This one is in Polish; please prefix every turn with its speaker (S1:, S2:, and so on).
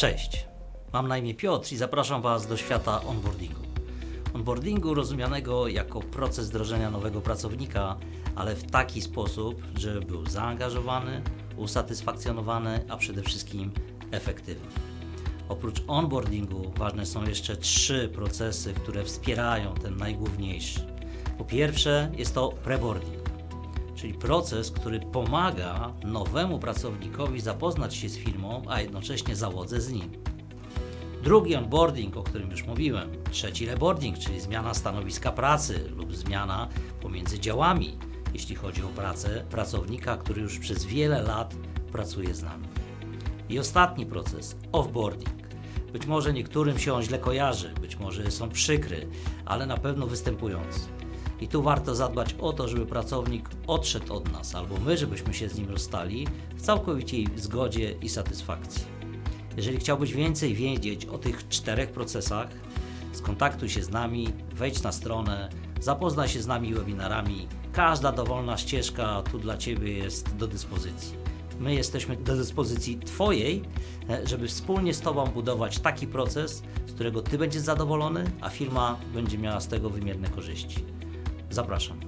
S1: Cześć, mam na imię Piotr i zapraszam Was do świata onboardingu. Onboardingu rozumianego jako proces wdrożenia nowego pracownika, ale w taki sposób, żeby był zaangażowany, usatysfakcjonowany, a przede wszystkim efektywny. Oprócz onboardingu ważne są jeszcze trzy procesy, które wspierają ten najgłówniejszy. Po pierwsze jest to preboarding, czyli proces, który pomaga nowemu pracownikowi zapoznać się z firmą, a jednocześnie załodze z nim. Drugi onboarding, o którym już mówiłem. Trzeci reboarding, czyli zmiana stanowiska pracy lub zmiana pomiędzy działami, jeśli chodzi o pracę pracownika, który już przez wiele lat pracuje z nami. I ostatni proces, offboarding. Być może niektórym się on źle kojarzy, być może są przykry, ale na pewno występujący. I tu warto zadbać o to, żeby pracownik odszedł od nas, albo my, żebyśmy się z nim rozstali w całkowitej zgodzie i satysfakcji. Jeżeli chciałbyś więcej wiedzieć o tych czterech procesach, skontaktuj się z nami, wejdź na stronę, zapoznaj się z nami webinarami. Każda dowolna ścieżka tu dla Ciebie jest do dyspozycji. My jesteśmy do dyspozycji Twojej, e, żeby wspólnie z Tobą budować taki proces, z którego Ty będziesz zadowolony, a firma będzie miała z tego wymierne korzyści. Zapraszam.